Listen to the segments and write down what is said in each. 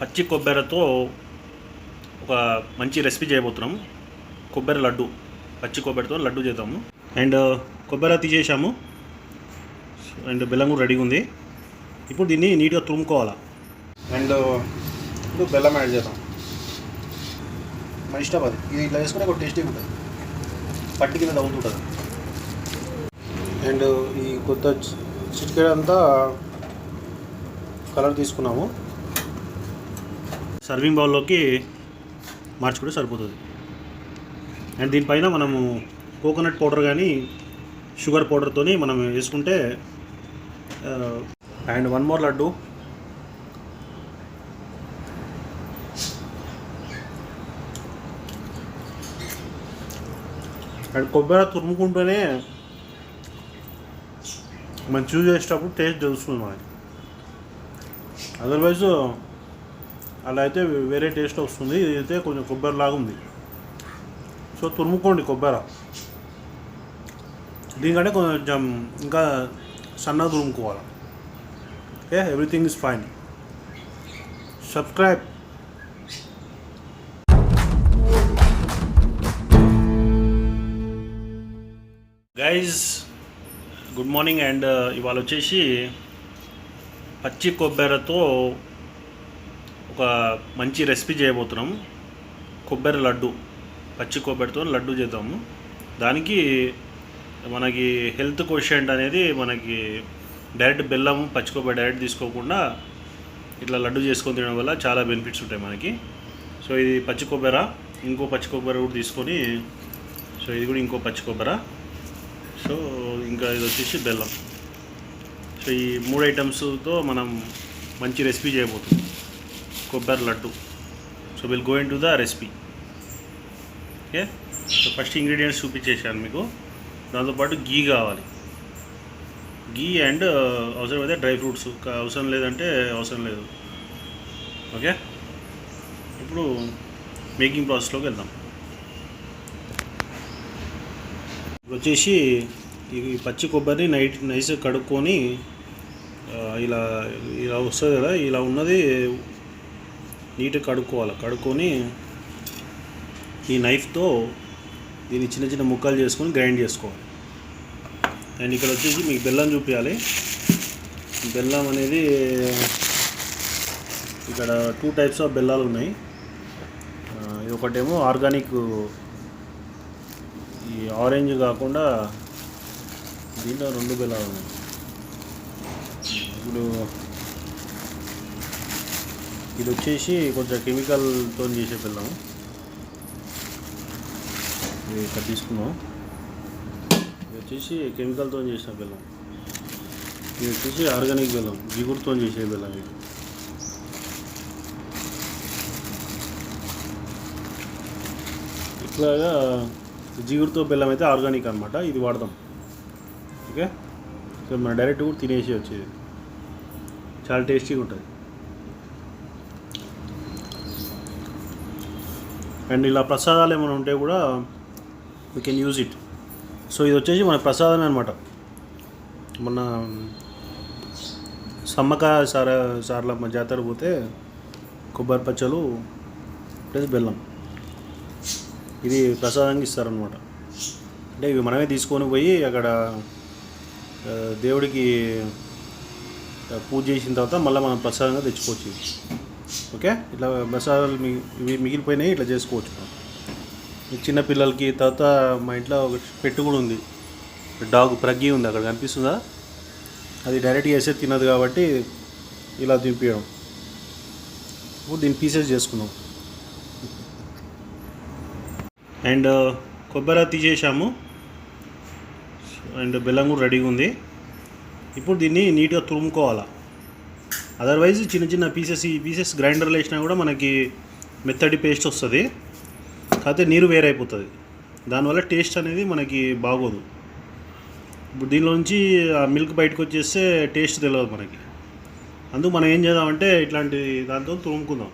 పచ్చి కొబ్బరితో ఒక మంచి రెసిపీ చేయబోతున్నాం. కొబ్బరి లడ్డు పచ్చి కొబ్బరితో లడ్డు చేద్దాము. అండ్ uh, కొబ్బరి తీసేసాము. అండ్ బెల్లం కూడా రెడీగా ఉంది. ఇప్పుడు దీన్ని నీట్గా తురుముకోవాలా? అండ్ uh, ఇప్పుడు బెల్లం యాడ్ చేద్దాం. మన ఇష్టం అది. ఇది ఇట్లా వేసుకుంటే ఒక టేస్టీ ఉంటుంది. పట్టి కింద తగ్గుతుంటుంది అండ్ ఈ కొత్త చిటికెడ అంతా కలర్ తీసుకున్నాము. సర్వింగ్ బౌల్లోకి మార్చుకుంటే సరిపోతుంది. అండ్ దీనిపైన మనము కోకోనట్ పౌడర్ కానీ షుగర్ పౌడర్తో మనం వేసుకుంటే and one more laddu. And కొబ్బరి తురుముకుంటూనే మనం చూస్ చేసేటప్పుడు టేస్ట్ తెలుస్తుంది మనకి. అదర్వైజ్ అలా అయితే వేరే టేస్ట్ వస్తుంది. ఇది అయితే కొంచెం కొబ్బరి లాగా ఉంది. సో తురుముకోండి కొబ్బరి. దీనికంటే కొంచెం ఇంకా సన్నగా తురుముకోవాలి. Okay? Everything is fine subscribe guys good morning and ఇవాళ వచ్చేసి పచ్చి కొబ్బరితో ఒక మంచి రెసిపీ చేయబోతున్నాం. కొబ్బరి లడ్డు పచ్చి కొబ్బరితో లడ్డు చేద్దాము. దానికి మనకి హెల్త్ క్వశ్చంట్ అనేది మనకి డైరెక్ట్ బెల్లం పచ్చి కొబ్బరి డైరెక్ట్ తీసుకోకుండా ఇట్లా లడ్డు చేసుకొని తినడం వల్ల చాలా బెనిఫిట్స్ ఉంటాయి మనకి. సో ఇది పచ్చి కొబ్బరి ఇంకో పచ్చి కొబ్బరి కూడా తీసుకొని సో ఇది కూడా ఇంకో పచ్చి కొబ్బరి. సో ఇంకా ఇది వచ్చేసి బెల్లం. సో ఈ మూడు ఐటమ్స్తో మనం మంచి రెసిపీ చేయబోతున్నాం. కొబ్బరి laddu. So will going to the recipe okay so first ingredients చూపించేసాను మీకు. దాంతోపాటు గీ కావాలి. గీ అండ్ uh, అవసరమైతే డ్రై ఫ్రూట్స్. అవసరం లేదంటే అవసరం లేదు. ఓకే ఇప్పుడు మేకింగ్ ప్రాసెస్లోకి వెళ్దాం. ఇప్పుడు వచ్చేసి ఈ పచ్చి కొబ్బరిని నైట్ నైస్ కడుక్కొని uh, ఇలా ఇలా వస్తుంది కదా ఇలా ఉన్నది నీట్గా కడుక్కోవాలి. కడుక్కొని ఈ నైఫ్తో దీన్ని చిన్న చిన్న ముక్కలు చేసుకొని గ్రైండ్ చేసుకోవాలి. అండ్ ఇక్కడ వచ్చేసి మీకు బెల్లం చూపించాలి బెల్లం అనేది ఇక్కడ టూ టైప్స్ ఆఫ్ బెల్లాలు ఉన్నాయి. ఇది ఒకటేమో ఆర్గానిక్ ఈ ఆరెంజ్ కాకుండా దీంట్లో రెండు బెల్లాలు ఉన్నాయి. ఇప్పుడు ఇది వచ్చేసి కొంచెం కెమికల్తో చేసే బెల్లం ఇది ఇక్కడ తీసుకున్నాం ఇది వచ్చేసి కెమికల్తో చేసిన బెల్లం ఇది వచ్చేసి ఆర్గానిక్ బెల్లం జిగురుతో చేసే బెల్లం ఇది. ఇట్లాగా జిగురుతో బెల్లం అయితే ఆర్గానిక్ అనమాట ఇది వాడదాం. ఓకే? సో మన డైరెక్ట్ కూడా తినేసి వచ్చేది. చాలా టేస్టీగా ఉంటుంది అండ్ ఇలా ప్రసాదాలు ఏమైనా ఉంటే కూడా we can use it so ఇది వచ్చేసి మన ప్రసాదమే అనమాట మొన్న సమ్మక సార సార్లమ్మ జాతర పోతే కొబ్బరి పచ్చలు ప్లస్ బెల్లం. ఇది ప్రసాదంగా ఇస్తారనమాట అంటే ఇవి మనమే తీసుకొని పోయి అక్కడ దేవుడికి పూజ చేసిన తర్వాత మళ్ళీ మనం ప్రసాదంగా తెచ్చుకోవచ్చు ఇవి. ఓకే? ఇట్లా మసాలాలు ఇవి మిగిలిపోయినాయి ఇట్లా చేసుకోవచ్చు. మనం. తర్వాత మా ఇంట్లో ఒక పెట్టు కూడా ఉంది. డాగ్ ప్రగ్గి ఉంది అక్కడ కనిపిస్తుందా? అది డైరెక్ట్గా వేసే తినదు కాబట్టి ఇలా దింపించడం ఇప్పుడు దీన్ని పీసెస్ చేసుకున్నాం అండ్ కొబ్బరి తీసేసాము అండ్ బెల్లం కూడా రెడీగా ఉంది. ఇప్పుడు దీన్ని నీట్గా తురుముకోవాలా? అదర్వైజ్ చిన్న చిన్న పీసెస్ ఈ పీసెస్ గ్రైండర్లో వేసినా కూడా మనకి మెత్తడి పేస్ట్ వస్తుంది. కాకపోతే నీరు వేరైపోతుంది దానివల్ల టేస్ట్ అనేది మనకి బాగోదు. ఇప్పుడు దీనిలోంచి ఆ మిల్క్ బయటకు వచ్చేస్తే టేస్ట్ తెలియదు మనకి. అందుకు మనం ఏం చేద్దామంటే ఇట్లాంటి దాంతో తురుముకుందాం.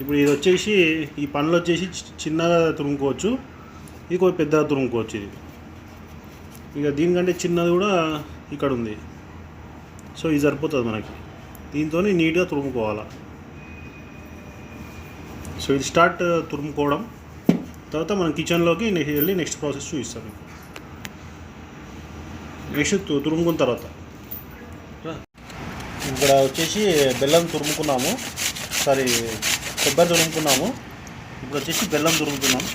ఇప్పుడు ఇది వచ్చేసి ఈ పనులు వచ్చేసి చి- చిన్నగా తురుముకోవచ్చు. ఇది కొంచెం పెద్దగా తురుముకోవచ్చు ఇది. ఇక దీనికంటే చిన్నది కూడా ఇక్కడ ఉంది. సో ఇది సరిపోతుంది మనకి. దీంతో నీట్గా తురుముకోవాలి. సో ఇది స్టార్ట్ తురుముకోవడం. తర్వాత మనం కిచెన్లోకి వెళ్ళి నెక్స్ట్ ప్రాసెస్ చూపిస్తాం నెక్స్ట్ తురుముకున్న తర్వాత. ఇక్కడ వచ్చేసి బెల్లం తురుముకున్నాము. సారీ కొబ్బరి తురుముకున్నాము. ఇప్పుడు వచ్చేసి బెల్లం తురుముకున్నాము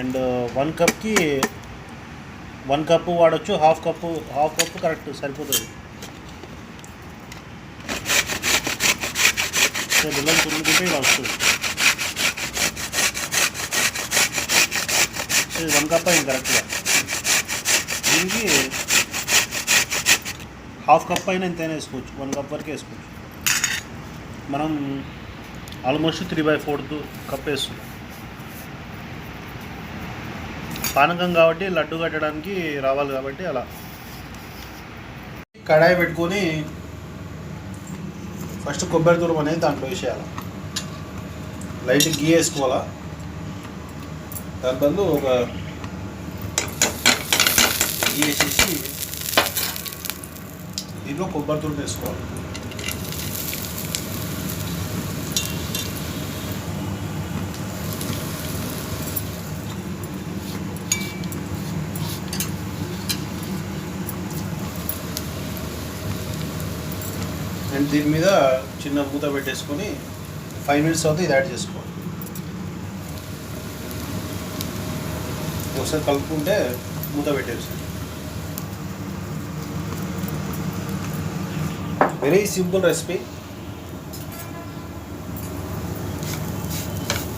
అండ్ వన్ కప్కి వన్ కప్పు వాడచ్చు half cup half cup correct సరిపోతుంది. సో బెల్లం తురుముకుంటే ఇలా వస్తుంది సో ఇది వన్ కప్ అయింది కరెక్ట్గా దీనికి హాఫ్ కప్ అయినా ఎంతైనా వేసుకోవచ్చు వన్ కప్ వరకు వేసుకోవచ్చు మనం almost three by fourth cup వేస్తున్నాం పానకం కాబట్టి లడ్డు కట్టడానికి రావాలి కాబట్టి అలా. కడాయి పెట్టుకొని ఫస్ట్ కొబ్బరి తురుము అనేది దాంట్లో వేసేయాలి. లైట్ గీ వేసుకోవాలా? దాని బదులు ఒక గీ వేసేసి దీంట్లో కొబ్బరి తురుము వేసుకోవాలి. అండ్ దీని మీద చిన్న మూత పెట్టేసుకొని ఫైవ్ మినిట్స్ తర్వాత ఇది యాడ్ చేసుకోవాలి. ఒకసారి కలుపుకుంటే మూత పెట్టేసి వెరీ సింపుల్ రెసిపీ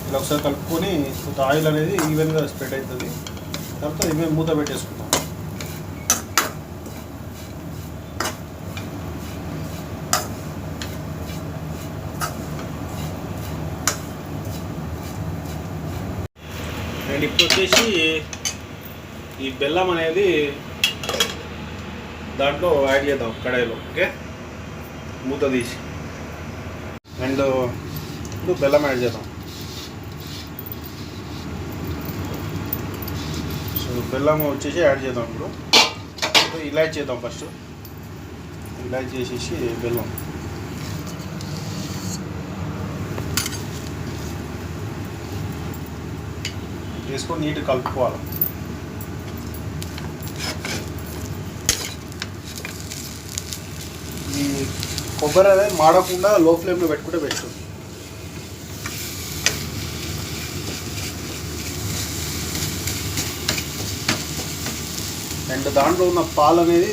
ఇలా ఒకసారి కలుపుకొని కొంత ఆయిల్ అనేది ఈవెన్గా స్ప్రెడ్ అవుతుంది. తర్వాత ఇవే మూత పెట్టేసుకుంటాం అండ్ ఇప్పుడు వచ్చేసి ఈ బెల్లం అనేది దాంట్లో యాడ్ చేద్దాం కడాయిలో ఓకే? మూత తీసి. అండ్ ఇప్పుడు బెల్లం యాడ్ చేద్దాం. సో బెల్లం వచ్చేసి యాడ్ చేద్దాం ఇప్పుడు. ఇప్పుడు ఇలాచ్ చేద్దాం ఫస్ట్. ఇలాచ్ చేసేసి బెల్లం. వేసుకొని నీట్ కలుపుకోవాలి. ఈ కొబ్బరి అనేది మాడకుండా లో ఫ్లేమ్లో పెట్టుకుంటే బెస్ట్ అండ్ దాంట్లో ఉన్న పాలు అనేది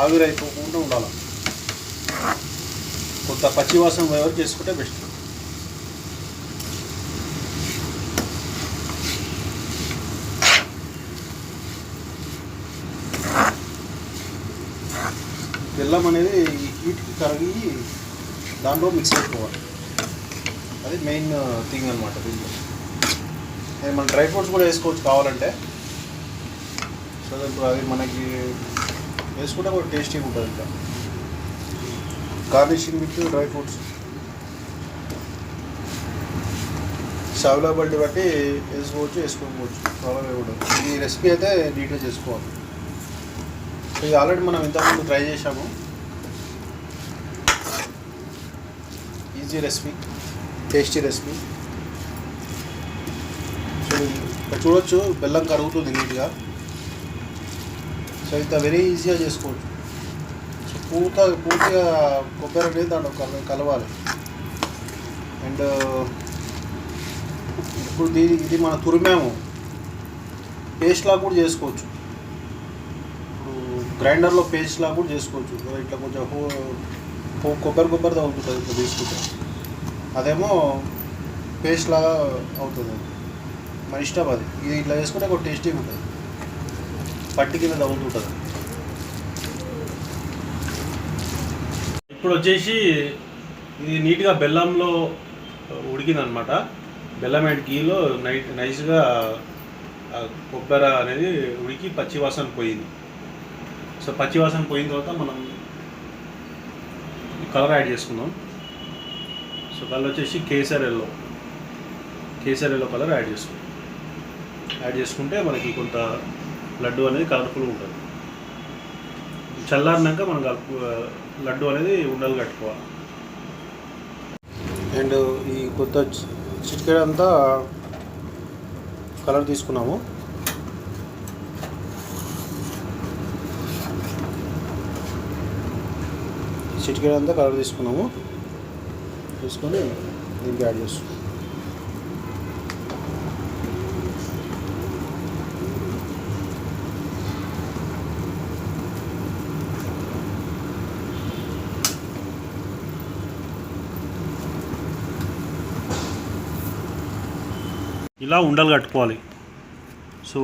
ఆవిరైపోకుండా ఉండాలి. కొంత పచ్చి వాసన వరకు చేసుకుంటే బెస్ట్. బెల్లం అనేది వీటికి కరిగి దాంట్లో మిక్స్ అయిపోవాలి అది మెయిన్ థింగ్ అనమాట దీంట్లో. అది మన డ్రై ఫ్రూట్స్ కూడా వేసుకోవచ్చు కావాలంటే. సో ఇప్పుడు అది మనకి వేసుకుంటే కూడా టేస్టీగా ఉంటుంది ఇంకా. Garnishing with dry fruits. Availability బట్టి వేసుకోవచ్చు వేసుకోకపోవచ్చు. ప్రాబ్లం కూడా. ఈ రెసిపీ అయితే నీట్గా చేసుకోవాలి. సో ఇది ఆల్రెడీ మనం ఇంతకుముందు ట్రై చేసాము easy recipe tasty recipe so ఇక్కడ చూడొచ్చు బెల్లం కరుగుతుంది నీట్గా. సో ఇంత వెరీ ఈజీగా చేసుకోవచ్చు. సో పూత పూర్తిగా కొబ్బరి అనేది దాంట్లో కలవాలి. అండ్ ఇప్పుడు దీని ఇది మన తురిమాము. పేస్ట్ లాగా కూడా చేసుకోవచ్చు. ఇప్పుడు గ్రైండర్లో పేస్ట్ లాగా కూడా చేసుకోవచ్చు. ఇట్లా కొంచెం కొబ్బరి కొబ్బరి తగులుతుంది ఇట్లా తీసుకుంటే. అదేమో పేస్ట్ లాగా అవుతుంది. మన ఇష్టం అది. ఇది ఇట్లా చేసుకుంటే ఒక టేస్టీగా ఉంటుంది. పట్టి కింద తగులుతుంటుంది. ఇప్పుడు వచ్చేసి ఇది నీట్గా బెల్లంలో ఉడికిందనమాట. బెల్లం అండ్ గీలో నైట్ నైస్గా కొబ్బరి అనేది ఉడికి పచ్చివాసన పోయింది. సో పచ్చివాసన పోయిన తర్వాత మనం కలర్ యాడ్ చేసుకుందాం. సో కలర్ వచ్చేసి kesar yellow kesar yellow colour add చేసుకుందాం. యాడ్ చేసుకుంటే మనకి కొంత లడ్డు అనేది కలర్ఫుల్గా ఉంటుంది. చల్లారినాక మనం కలుపు లడ్డు అనేది ఉండలు కట్టుకోవాలి. అండ్ ఈ కొత్త చిటికెడ అంతా కలర్ తీసుకున్నాము. చిటికెడ అంతా కలర్ తీసుకున్నాము. తీసుకొని దీనికి యాడ్ చేస్తాం. ఇలా ఉండలు కట్టుకోవాలి. సో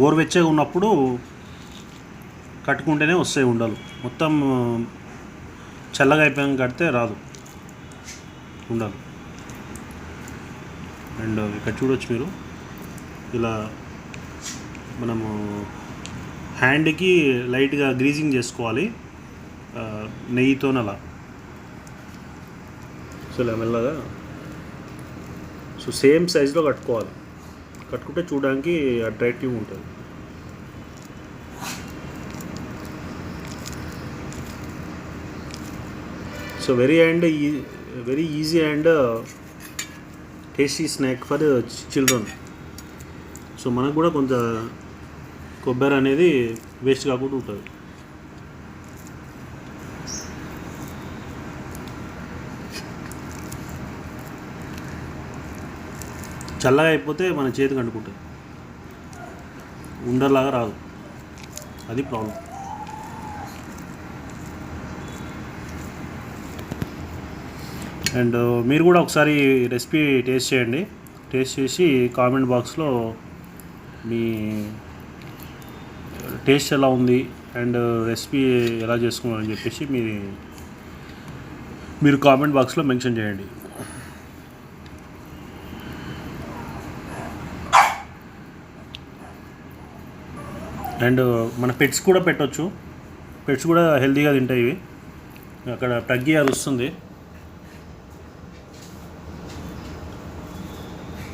గోరువెచ్చగా ఉన్నప్పుడు కట్టుకుంటేనే వస్తాయి ఉండలు. మొత్తం చల్లగా అయిపోయాక కడితే రాదు. ఉండదు. అండ్ ఇక్కడ చూడొచ్చు మీరు. ఇలా మనము హ్యాండ్కి లైట్గా గ్రీజింగ్ చేసుకోవాలి. నెయ్యితోనలా. అలా సో ఇలా మెల్లగా. సో సేమ్ సైజులో కట్టుకోవాలి. కట్టుకుంటే చూడడానికి అట్రాక్టివ్ ఉంటుంది. So very and very easy and tasty snack for children so మనకు కూడా కొంత కొబ్బరి అనేది వేస్ట్ కాకుండా ఉంటుంది. చల్లగా అయిపోతే మన చేతికి అంటుకుంటుంది. ఉండర్లాగా రాదు. అది ప్రాబ్లం అండ్ మీరు కూడా ఒకసారి రెసిపీ టేస్ట్ చేయండి. టేస్ట్ చేసి కామెంట్ బాక్స్లో మీ టేస్ట్ ఎలా ఉంది అండ్ రెసిపీ ఎలా చేసుకున్నారని చెప్పేసి మీ మీరు కామెంట్ బాక్స్లో మెన్షన్ చేయండి. అండ్ మన పెట్స్ కూడా పెట్టవచ్చు పెట్స్ కూడా హెల్తీగా తింటాయి ఇవి. అక్కడ టగ్గి అది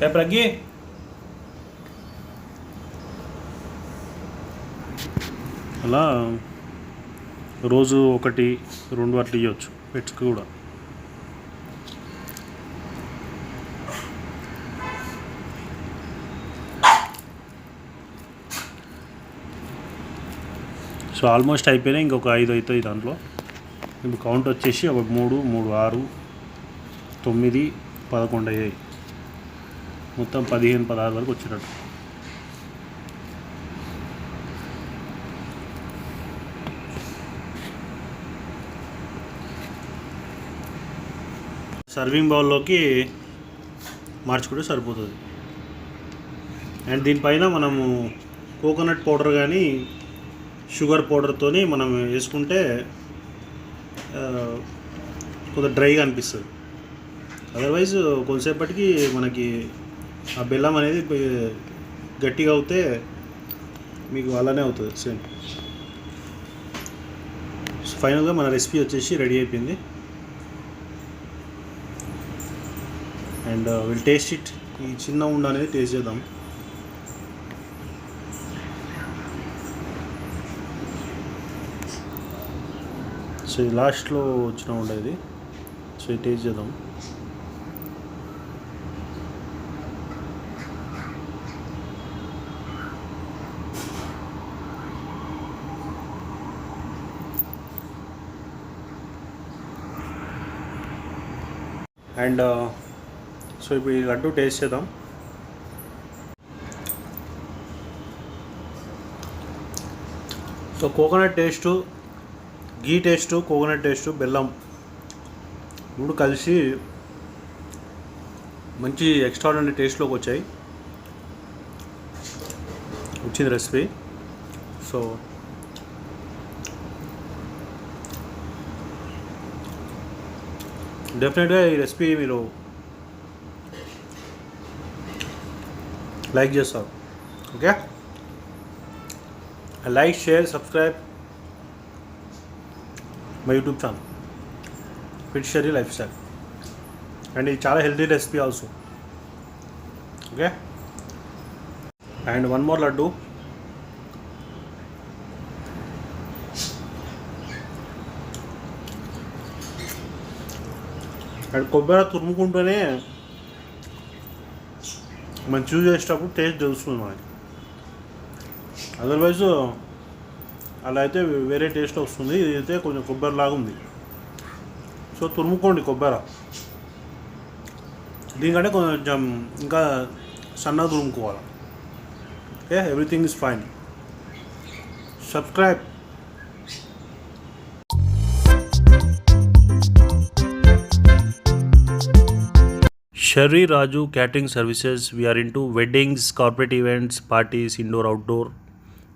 ఏ ప్రజ్ఞ అలా రోజు ఒకటి రెండు అట్లా ఇవ్వచ్చు పెట్స్ కూడా. సో ఆల్మోస్ట్ అయిపోయినాయి. ఇంకొక ఐదు అవుతాయి దాంట్లో. ఇప్పుడు కౌంట్ వచ్చేసి ఒక మూడు మూడు ఆరు తొమ్మిది పదకొండు అయ్యాయి. మొత్తం పదిహేను పదహారు వరకు వచ్చినట్టు. సర్వింగ్ బౌల్లోకి మార్చుకుంటే సరిపోతుంది. అండ్ దీనిపైన మనము కోకోనట్ పౌడర్ కానీ షుగర్ పౌడర్తోని మనం వేసుకుంటే కొంత డ్రైగా అనిపిస్తుంది. అదర్వైజ్ కొంతసేపటికి మనకి ఆ బెల్లం అనేది గట్టిగా అవుతే మీకు అలానే అవుతుంది సేమ్. ఫైనల్గా మన రెసిపీ వచ్చేసి రెడీ అయిపోయింది. అండ్ విల్ టేస్ట్ ఇట్ ఈ చిన్న ఉండ అనేది టేస్ట్ చేద్దాం. సో ఇది లాస్ట్లో వచ్చిన ఉండ ఇది. సో ఇది టేస్ట్ చేద్దాం. అండ్ uh, సో ఇప్పుడు ఈ లడ్డు టేస్ట్ చేద్దాం. So coconut taste ghee taste coconut taste బెల్లం మూడు కలిసి మంచి ఎక్స్ట్రాడనరీ టేస్ట్లోకి వచ్చాయి. వచ్చింది రెసిపీ సో డెఫినెట్గా ఈ రెసిపీ మీరు లైక్ చేస్తారు okay like share subscribe my YouTube channel fit Sharry lifestyle and ఇది చాలా healthy recipe also okay and one more laddu and కొబ్బరి తురుముకుంటూనే మనం చూస్ చేసేటప్పుడు టేస్ట్ తెలుస్తుంది మనకి. అదర్వైజ్ అలా అయితే వేరే టేస్ట్ వస్తుంది. ఇది అయితే కొంచెం కొబ్బరి లాగా ఉంది. సో తురుముకోండి కొబ్బరి. దీనికంటే కొంచెం ఇంకా సన్నగా తురుముకోవాలి. Okay everything is fine subscribe Sharry Raju catering services we are in to weddings corporate events parties indoor outdoor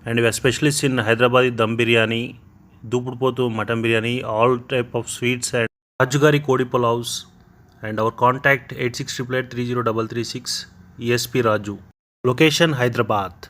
and we are specialist in Hyderabad dum biryani దూపుడుపోతూ mutton biryani all type of sweets and రాజుగారి కోడి pulaos and our contact eight six triple eight three zero double three six S P Raju location Hyderabad